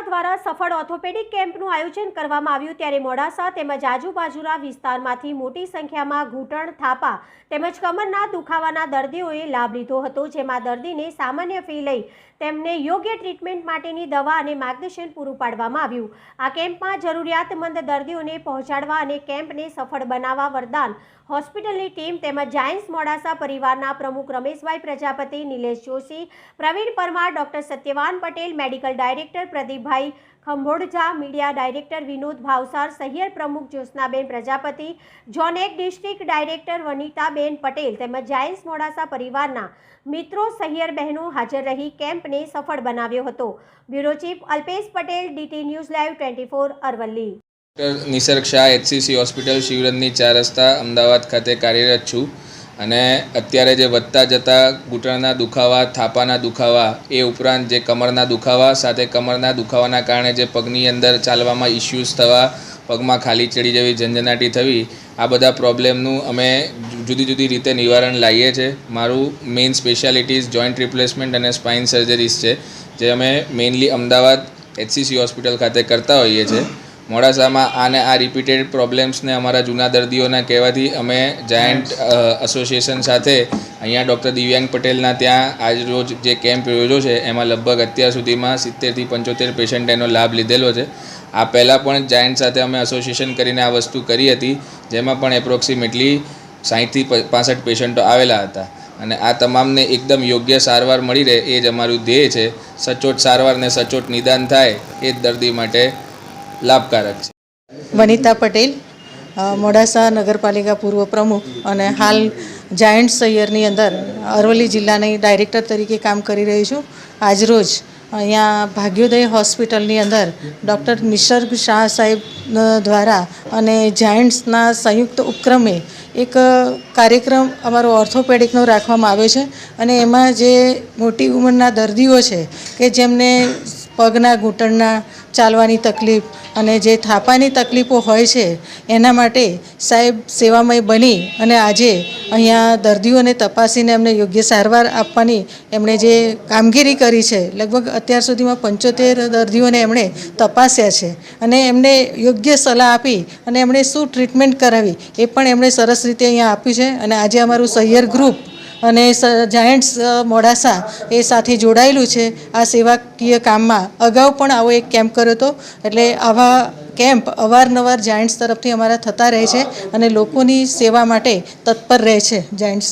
મોડાસા દ્વારા સફળ ઓર્થોપેડિક કેમ્પનું આયોજન કરવામાં આવ્યું ત્યારે મોડાસા તેમજ આજુબાજુના વિસ્તારમાંથી મોટી સંખ્યામાં ઘૂંટણ, થાપા તેમજ કમરના દુખાવાના દર્દીઓએ લાભ લીધો હતો, જેમાં દર્દીને સામાન્ય ફી લઈ તેમને યોગ્ય ટ્રીટમેન્ટ માટેની દવા અને માર્ગદર્શન પૂરું પાડવામાં આવ્યું. આ કેમ્પમાં જરૂરિયાતમંદ દર્દીઓને પહોંચાડવા અને કેમ્પને સફળ બનાવવા વરદાન હોસ્પિટલની ટીમ તેમજ જાયન્સ મોડાસા પરિવારના પ્રમુખ Rameshbhai Prajapati, Nilesh Joshi, Pravin Parmar, doctor Satyavan Patel, medical director Pradeepbhai Khambhodja media director Vinod Bhavsar Sahiyar પ્રમુખ જ્યોત્સનાબેન પ્રજાપતિ જોન એક ડિસ્ટ્રિક્ટ ડાયરેક્ટર વનિતાબેન પટેલ તેમજ જાયન્સ મોડાસા પરિવારના મિત્રો સહિયર બહેનો હાજર રહી કેમ્પને સફળ બનાવ્યો હતો. Bureau chief Alpesh Patel, DT news live twenty four Aravalli. Nisarg Shah HCC hospital, Shivranjani ચાર રસ્તા, અમદાવાદ ખાતે કાર્યરત છું. અને અત્યારે જે વધતા જતા ઘૂંટણના દુખાવા, થાપાના દુખાવા, એ ઉપરાંત જે કમરના દુખાવા, સાથે કમરના દુખાવાના કારણે જે પગની અંદર ચાલવામાં ઇશ્યુઝ થવા, પગમાં ખાલી ચડી જેવી ઝંઝનાટી થવી, આ બધા પ્રોબ્લેમનું અમે જુદી જુદી રીતે નિવારણ લાવીએ છીએ મારું મેઇન સ્પેશિયાલિટીઝ જોઈન્ટ રિપ્લેસમેન્ટ અને સ્પાઇન સર્જરીઝ છે, જે અમે મેઇનલી અમદાવાદ એચસીસી હોસ્પિટલ ખાતે કરતા હોઈએ છીએ મોડાસામાં આને આ રિપીટેડ પ્રોબ્લેમ્સને અમારા જૂના દર્દીઓના કહેવાથી અમે જાયન્ટ એસોસિએશન સાથે અહીંયા ડૉક્ટર દિવ્યાંગ પટેલના ત્યાં આજ રોજ જે કેમ્પ યોજ્યો છે એમાં લગભગ અત્યાર સુધીમાં સિત્તેરથી પંચોતેર પેશન્ટ એનો લાભ લીધેલો છે. આ પહેલાં પણ જાયન્ટ સાથે અમે એસોસિએશન કરીને આ વસ્તુ કરી હતી જેમાં પણ એપ્રોક્સિમેટલી સાહીઠથી પાસઠ પેશન્ટો આવેલા હતા. અને આ તમામને એકદમ યોગ્ય સારવાર મળી રહે એ જ અમારું ધ્યેય છે. સચોટ સારવાર ને સચોટ નિદાન થાય એ જ દર્દી માટે લાભકારક છે. વનિતા પટેલ મોડાસા નગરપાલિકા પૂર્વ પ્રમુખ અને હાલ જાયન્ટ સૈયરની અંદર અરવલ્લી જિલ્લાની ડાયરેક્ટર તરીકે કામ કરી રહી છું. આજરોજ અહીંયા ભાગ્યોદય હોસ્પિટલની અંદર ડૉક્ટર નિસર્ગ શાહ સાહેબ દ્વારા અને જાયન્ટ્સના સંયુક્ત ઉપક્રમે એક કાર્યક્રમ અમારો ઓર્થોપેડિકનો રાખવામાં આવ્યો છે. અને એમાં જે મોટી ઉંમરના દર્દીઓ છે કે જેમને પગના ઘૂંટણના ચાલવાની તકલીફ અને જે થાપાની તકલીફો હોય છે, એના માટે સાહેબ સેવામય બની અને આજે અહીંયા દર્દીઓને તપાસીને એમને યોગ્ય સારવાર આપવાની એમણે જે કામગીરી કરી છે, લગભગ અત્યાર સુધીમાં પંચોતેર દર્દીઓને એમણે તપાસ્યા છે અને એમને યોગ્ય સલાહ આપી અને એમણે શું ટ્રીટમેન્ટ કરાવી એ પણ એમણે સરસ રીતે અહીંયા આપ્યું છે અને આજે અમારું સહિયર ગ્રુપ અને જાયન્ટ્સ મોડાસા એ સાથે જોડાયેલું છે આ સેવાકીય કામમાં. અગાઉ પણ આવો એક કેમ્પ કર્યો હતો. એટલે આવા કેમ્પ અવારનવાર જાયન્ટ્સ તરફથી અમારા થતા રહે છે અને લોકોની સેવા માટે તત્પર રહે છે જાયન્ટ્સ